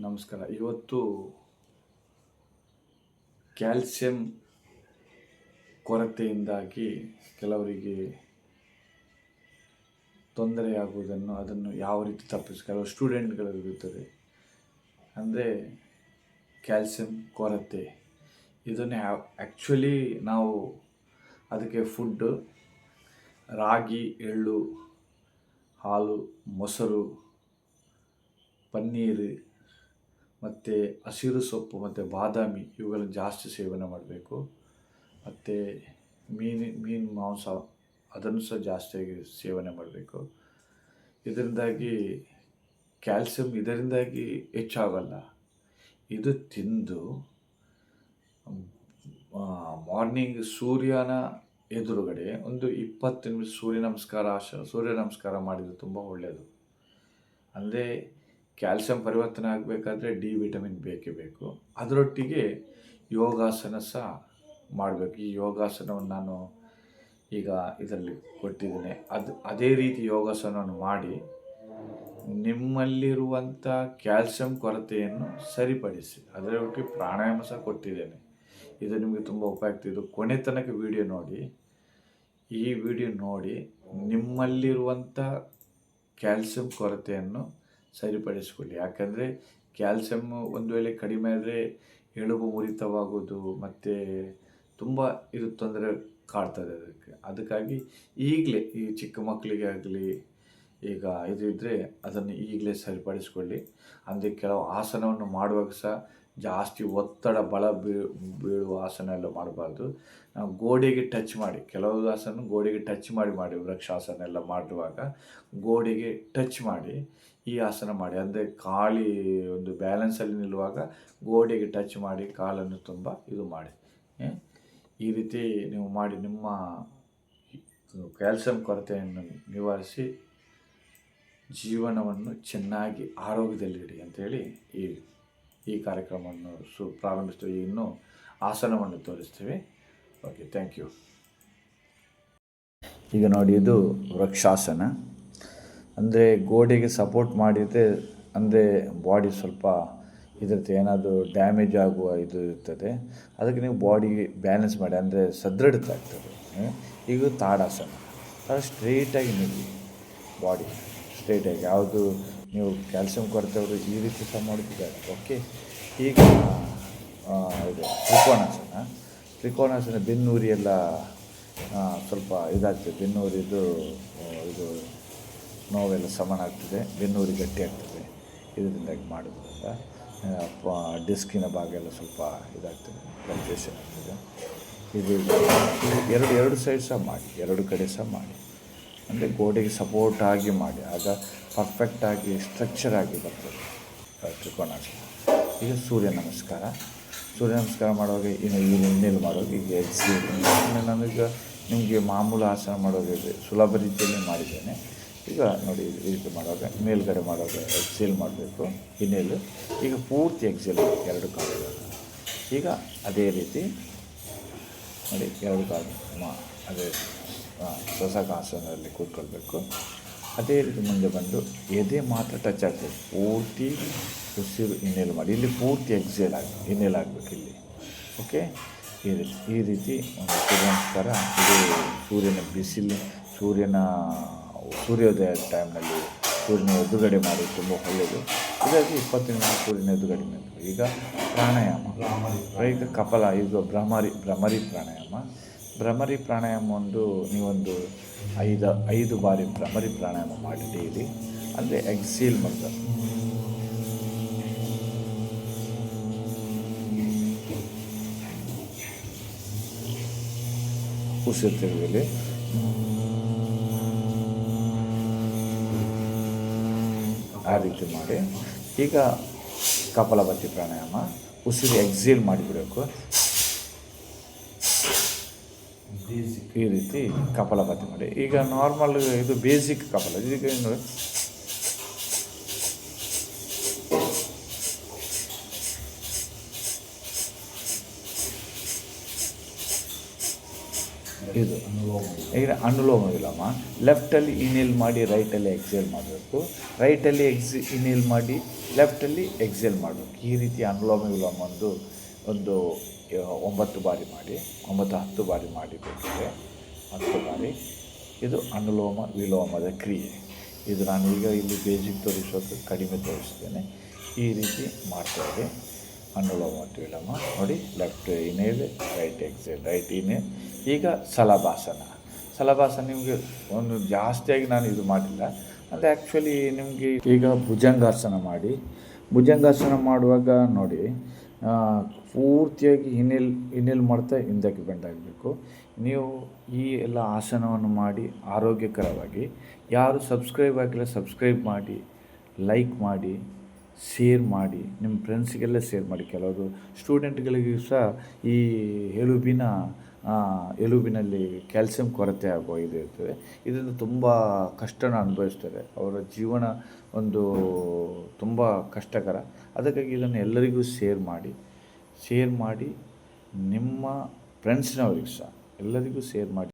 ನಮಸ್ಕಾರ. ಇವತ್ತು ಕ್ಯಾಲ್ಸಿಯಂ ಕೊರತೆಯಿಂದಾಗಿ ಕೆಲವರಿಗೆ ತೊಂದರೆಯಾಗುವುದನ್ನು ಅದನ್ನು ಯಾವ ರೀತಿ ತಪ್ಪಿಸಿ, ಕೆಲವು ಸ್ಟೂಡೆಂಟ್ಗಳು ಇರುತ್ತದೆ ಅಂದರೆ ಕ್ಯಾಲ್ಸಿಯಂ ಕೊರತೆ. ಇದನ್ನು ಆ್ಯಕ್ಚುಲಿ ನಾವು ಅದಕ್ಕೆ ಫುಡ್ಡು ರಾಗಿ, ಎಳ್ಳು, ಹಾಲು, ಮೊಸರು, ಪನ್ನೀರ್ ಮತ್ತು ಹಸಿರು ಸೊಪ್ಪು ಮತ್ತು ಬಾದಾಮಿ, ಇವುಗಳನ್ನು ಜಾಸ್ತಿ ಸೇವನೆ ಮಾಡಬೇಕು. ಮತ್ತು ಮೀನು ಮೀನು, ಮಾಂಸ ಅದನ್ನು ಸಹ ಜಾಸ್ತಿಯಾಗಿ ಸೇವನೆ ಮಾಡಬೇಕು. ಇದರಿಂದಾಗಿ ಕ್ಯಾಲ್ಸಿಯಂ ಇದರಿಂದಾಗಿ ಹೆಚ್ಚಾಗಲ್ಲ. ಇದು ತಿಂದು ಮಾರ್ನಿಂಗ್ ಸೂರ್ಯನ ಎದುರುಗಡೆ ಒಂದು ಇಪ್ಪತ್ತು ನಿಮಿಷ ಸೂರ್ಯ ನಮಸ್ಕಾರ ಸೂರ್ಯ ನಮಸ್ಕಾರ ಮಾಡಿದರೆ ತುಂಬ ಒಳ್ಳೆಯದು. ಅಂದರೆ ಕ್ಯಾಲ್ಸಿಯಂ ಪರಿವರ್ತನೆ ಆಗಬೇಕಾದ್ರೆ ಡಿ ವಿಟಮಿನ್ ಬೇಕೇ ಬೇಕು. ಅದರೊಟ್ಟಿಗೆ ಯೋಗಾಸನ ಸಹ ಮಾಡಬೇಕು. ಈ ಯೋಗಾಸನವನ್ನು ನಾನು ಈಗ ಇದರಲ್ಲಿ ಕೊಟ್ಟಿದ್ದೇನೆ. ಅದು ಅದೇ ರೀತಿ ಯೋಗಾಸನವನ್ನು ಮಾಡಿ ನಿಮ್ಮಲ್ಲಿರುವಂಥ ಕ್ಯಾಲ್ಸಿಯಂ ಕೊರತೆಯನ್ನು ಸರಿಪಡಿಸಿ. ಅದರೊಟ್ಟಿಗೆ ಪ್ರಾಣಾಯಾಮ ಸಹ ಕೊಟ್ಟಿದ್ದೇನೆ. ಇದು ನಿಮಗೆ ತುಂಬ ಉಪಯುಕ್ತ. ಇದು ಕೊನೆ ತನಕ ವಿಡಿಯೋ ನೋಡಿ. ಈ ವಿಡಿಯೋ ನೋಡಿ ನಿಮ್ಮಲ್ಲಿರುವಂಥ ಕ್ಯಾಲ್ಸಿಯಂ ಕೊರತೆಯನ್ನು ಸರಿಪಡಿಸಿಕೊಳ್ಳಿ. ಯಾಕಂದರೆ ಕ್ಯಾಲ್ಸಿಯಮ್ಮು ಒಂದು ವೇಳೆ ಕಡಿಮೆ ಆದರೆ ಎಲುಬು ಮುರಿತವಾಗೋದು ಮತ್ತು ತುಂಬ ಇದು ತೊಂದರೆ ಕಾಡ್ತದೆ ಅದಕ್ಕೆ. ಅದಕ್ಕಾಗಿ ಈಗಲೇ, ಈ ಚಿಕ್ಕ ಮಕ್ಕಳಿಗೆ ಆಗಲಿ, ಈಗ ಇದು ಇದ್ದರೆ ಅದನ್ನು ಈಗಲೇ ಸರಿಪಡಿಸ್ಕೊಳ್ಳಿ. ಅಂದರೆ ಕೆಲವು ಆಸನವನ್ನು ಮಾಡುವಾಗ ಸಹ ಜಾಸ್ತಿ ಒತ್ತಡ, ಬಲ ಬೀ, ಬೀಳುವ ಆಸನ ಎಲ್ಲ ಮಾಡಬಾರ್ದು. ನಾವು ಗೋಡೆಗೆ ಟಚ್ ಮಾಡಿ, ಕೆಲವು ಆಸನ ಗೋಡೆಗೆ ಟಚ್ ಮಾಡಿ ಮಾಡಿ, ವೃಕ್ಷಾಸನ ಎಲ್ಲ ಮಾಡುವಾಗ ಗೋಡೆಗೆ ಟಚ್ ಮಾಡಿ, ಈ ಆಸನ ಮಾಡಿ. ಅಂದರೆ ಖಾಲಿ ಒಂದು ಬ್ಯಾಲೆನ್ಸಲ್ಲಿ ನಿಲ್ಲುವಾಗ ಗೋಡೆಗೆ ಟಚ್ ಮಾಡಿ, ಕಾಲನ್ನು ತುಂಬ ಇದು ಮಾಡಿ. ಈ ರೀತಿ ನೀವು ಮಾಡಿ, ನಿಮ್ಮ ಕ್ಯಾಲ್ಸಿಯಂ ಕೊರತೆಯನ್ನು ನಿವಾರಿಸಿ ಜೀವನವನ್ನು ಚೆನ್ನಾಗಿ ಆರೋಗ್ಯದಲ್ಲಿಡಿ ಅಂತೇಳಿ ಈ ಈ ಕಾರ್ಯಕ್ರಮವನ್ನು ಸು ಪ್ರಾರಂಭಿಸ್ತೀವಿ ಇನ್ನು ಆಸನವನ್ನು ತೋರಿಸ್ತೀವಿ ಓಕೆ ಥ್ಯಾಂಕ್ ಯು ಈಗ ನೋಡಿ, ಇದು ವೃಕ್ಷಾಸನ. ಅಂದರೆ ಗೋಡೆಗೆ ಸಪೋರ್ಟ್ ಮಾಡಿದರೆ, ಅಂದರೆ ಬಾಡಿ ಸ್ವಲ್ಪ ಇದಿರುತ್ತೆ. ಏನಾದರೂ ಡ್ಯಾಮೇಜ್ ಆಗುವ ಇದು ಇರ್ತದೆ. ಅದಕ್ಕೆ ನೀವು ಬಾಡಿ ಬ್ಯಾಲೆನ್ಸ್ ಮಾಡಿ, ಅಂದರೆ ಸದೃಢತೆ ಆಗ್ತದೆ? ಈಗ ತಾಡಾಸನ. ಅದು ಸ್ಟ್ರೈಟಾಗಿ ನಿಲ್ಲಿ ಬಾಡಿ ಸ್ಟ್ರೇಟಾಗಿ ಯಾವುದು ನೀವು ಕ್ಯಾಲ್ಸಿಯಂ ಕೊರತೆಯವರು ಈ ರೀತಿ ಸಹ ಮಾಡುತ್ತಿದ್ದಾರೆ ಓಕೆ. ಈಗ ಇದು ತ್ರಿಕೋಣಾಸನ ತ್ರಿಕೋಣಾಸನ ಬೆನ್ನೂರಿ ಎಲ್ಲ ಸ್ವಲ್ಪ ಇದಾಗ್ತದೆ. ಬೆನ್ನೂರಿದು ಇದು ನೋವೆಲ್ಲ ಸಮನ ಆಗ್ತದೆ. ಬೆನ್ನೂರಿ ಗಟ್ಟಿ ಆಗ್ತದೆ. ಇದರಿಂದಾಗಿ ಮಾಡೋದ್ರಿಂದ ಡಿಸ್ಕಿನ ಭಾಗ ಎಲ್ಲ ಸ್ವಲ್ಪ ಇದಾಗ್ತದೆ. ಕನ್ಫ್ಯೂಷನ್ ಆಗ್ತದೆ. ಇದು ಎರಡು ಎರಡು ಸೈಡ್ ಸಹ ಮಾಡಿ. ಎರಡು ಕಡೆ ಸಹ ಮಾಡಿ. ಅಂದರೆ ಗೋಡೆಗೆ ಸಪೋರ್ಟ್ ಆಗಿ ಮಾಡಿ ಆಗ ಪರ್ಫೆಕ್ಟಾಗಿ ಸ್ಟ್ರಕ್ಚರ್ ಆಗಿ ಬರ್ತದೆ. ಆ, ತ್ರಿಕೋಣಾಸನ ಈಗ ಸೂರ್ಯ ನಮಸ್ಕಾರ. ಸೂರ್ಯ ನಮಸ್ಕಾರ ಮಾಡುವಾಗ ಇನ್ನು ಈ ಇನ್ನೆಲ್ಲಿ ಮಾಡುವಾಗ ಈಗ ಎಕ್ಸಿ ನನಗೆ ನಿಮಗೆ ಮಾಮೂಲು ಆಸನ ಮಾಡೋದು ಇದೆ ಸುಲಭ ರೀತಿಯಲ್ಲಿ ಮಾಡಿದ್ದೇನೆ. ಈಗ ನೋಡಿ ಈ ರೀತಿ ಮಾಡುವಾಗ ಮೇಲ್ಗಡೆ ಮಾಡುವಾಗ ಎಕ್ಸೇಲ್ ಮಾಡಬೇಕು ಇನ್ನೇಲು ಈಗ ಪೂರ್ತಿ ಎಕ್ಸೇಲ್ ಎರಡು ಕಾಲು. ಈಗ ಅದೇ ರೀತಿ ನೋಡಿ ಎರಡು ಕಾಲು. ಅದೇ ಸ್ವಸಕಾಸನದಲ್ಲಿ ಕೂತ್ಕೊಳ್ಬೇಕು. ಅದೇ ರೀತಿ ಮುಂದೆ ಬಂದು ಎದೆ ಮಾತ್ರ ಟಚ್ ಆಗ್ತದೆ. ಪೂರ್ತಿ ಉಸಿರು ಇನ್ನೇಲ್ ಮಾಡಿ. ಇಲ್ಲಿ ಪೂರ್ತಿ ಎಕ್ಸೇಲ್ ಆಗಿ ಇನ್ನೇಲ್ ಆಗಬೇಕು ಇಲ್ಲಿ. ಓಕೆ ಈ ರೀತಿ ಈ ರೀತಿ ಒಂದು ಸೂರ್ಯನಸ್ಕಾರ ಇದು ಸೂರ್ಯನ ಬಿಸಿಲು, ಸೂರ್ಯನ, ಸೂರ್ಯೋದಯ ಟೈಮ್ನಲ್ಲಿ ಸೂರ್ಯನ ಎದುರುಗಡೆ ಮಾಡಿ ತುಂಬ ಒಳ್ಳೆಯದು. ಇದಾಗಿ ಇಪ್ಪತ್ತು ನಿಮಿಷ ಸೂರ್ಯನ ಎದುರುಗಡೆ. ಈಗ ಪ್ರಾಣಾಯಾಮ. ಈಗ ಕಪಲ ಇದು ಭ್ರಮರಿ ಭ್ರಮರಿ ಪ್ರಾಣಾಯಾಮ. ಭ್ರಮರಿ ಪ್ರಾಣಾಯಾಮ ಒಂದು, ನೀವೊಂದು ಐದು ಐದು ಬಾರಿ ಭ್ರಮರಿ ಪ್ರಾಣಾಯಾಮ ಮಾಡಿ ಡೈಲಿ ಅಂದರೆ ಎಕ್ಸೀಲ್ ಮಾಡ್ತಾರೆ ಉಸಿರು ತೆಗೆದಲ್ಲಿ ಆ ರೀತಿ ಮಾಡಿ. ಈಗ ಕಪಾಲಭಾತಿ ಪ್ರಾಣಾಯಾಮ, ಉಸಿರು ಎಕ್ಸೀಲ್ ಮಾಡಿಬಿಡಬೇಕು. ಈ ರೀತಿ ಕಪಾಲಭಾತಿ ಮಾಡಿ. ಈಗ ನಾರ್ಮಲ್ ಇದು ಬೇಸಿಕ್ ಕಪಾಲ. ಈಗ ಏನು? ಇದು ಈಗ ಅನುಲೋಮ ವಿಲೋಮ. ಲೆಫ್ಟಲ್ಲಿ ಇನೇಲ್ ಮಾಡಿ ರೈಟಲ್ಲಿ ಎಕ್ಸೇಲ್ ಮಾಡಬೇಕು. ರೈಟಲ್ಲಿ ಎಕ್ಸಿ ಇನೇಲ್ ಮಾಡಿ ಲೆಫ್ಟಲ್ಲಿ ಎಕ್ಸೇಲ್ ಮಾಡಬೇಕು. ಈ ರೀತಿ ಅನುಲೋಮ ವಿಲೋಮ ಒಂದು ಒಂದು ಒಂಬತ್ತು ಬಾರಿ ಮಾಡಿ, ಒಂಬತ್ತು ಹತ್ತು ಬಾರಿ ಮಾಡಿ ಬೇಕಿದೆ ಹತ್ತು ಬಾರಿ. ಇದು ಅನುಲೋಮ ವಿಲೋಮದ ಕ್ರಿಯೆ. ಇದು ನಾನು ಈಗ ಇಲ್ಲಿ ಬೇಸಿಕ್ ತೋರಿಸೋದು ಕಡಿಮೆ ತೋರಿಸ್ತೇನೆ. ಈ ರೀತಿ ಮಾಡ್ತಾಯಿದೆ ಅನುಲೋಮ ಮತ್ತು ವಿಲೋಮ. ನೋಡಿ left inhale right exhale right inhale ಈಗ ಸಲಭಾಸನ. ಸಲಭಾಸನ ನಿಮಗೆ ಒಂದು ಜಾಸ್ತಿಯಾಗಿ ನಾನು ಇದು ಮಾಡಿಲ್ಲ. ಅಂದರೆ ಆ್ಯಕ್ಚುಲಿ ನಿಮಗೆ ಈಗ ಭುಜಂಗಾಸನ ಮಾಡಿ. ಭುಜಂಗಾಸನ ಮಾಡುವಾಗ ನೋಡಿ ಪೂರ್ತಿಯಾಗಿ ಹಿನ್ನೆಲ್ ಹಿನ್ನೆಲ್ ಮಾಡ್ತಾ ಹಿಂದಕ್ಕೆ ಬೆಂಡ್ ಆಗಬೇಕು. ನೀವು ಈ ಎಲ್ಲ ಆಸನವನ್ನು ಮಾಡಿ ಆರೋಗ್ಯಕರವಾಗಿ, ಯಾರು ಸಬ್ಸ್ಕ್ರೈಬ್ ಆಗಿಲ್ಲ ಸಬ್ಸ್ಕ್ರೈಬ್ ಮಾಡಿ, ಲೈಕ್ ಮಾಡಿ ಶೇರ್ ಮಾಡಿ, ನಿಮ್ಮ ಫ್ರೆಂಡ್ಸ್ಗೆಲ್ಲ ಶೇರ್ ಮಾಡಿ. ಕೆಲವರು ಸ್ಟೂಡೆಂಟ್ಗಳಿಗೆ ಸಹ ಈ ಎಲುಬಿನ ಎಲುಬಿನಲ್ಲಿ ಕ್ಯಾಲ್ಸಿಯಂ ಕೊರತೆ ಆಗುವ ಇದು ಇರ್ತದೆ. ಇದರಿಂದ ತುಂಬ ಕಷ್ಟನ ಅನುಭವಿಸ್ತಾರೆ. ಅವರ ಜೀವನ ಒಂದು ತುಂಬ ಕಷ್ಟಕರ. ಅದಕ್ಕಾಗಿ ಇದನ್ನು ಎಲ್ಲರಿಗೂ ಶೇರ್ ಮಾಡಿ. ಶೇರ್ ಮಾಡಿ ನಿಮ್ಮ ಫ್ರೆಂಡ್ಸ್ನವ್ರಿಗೆ ಸಹ ಎಲ್ಲರಿಗೂ ಶೇರ್ ಮಾಡಿ.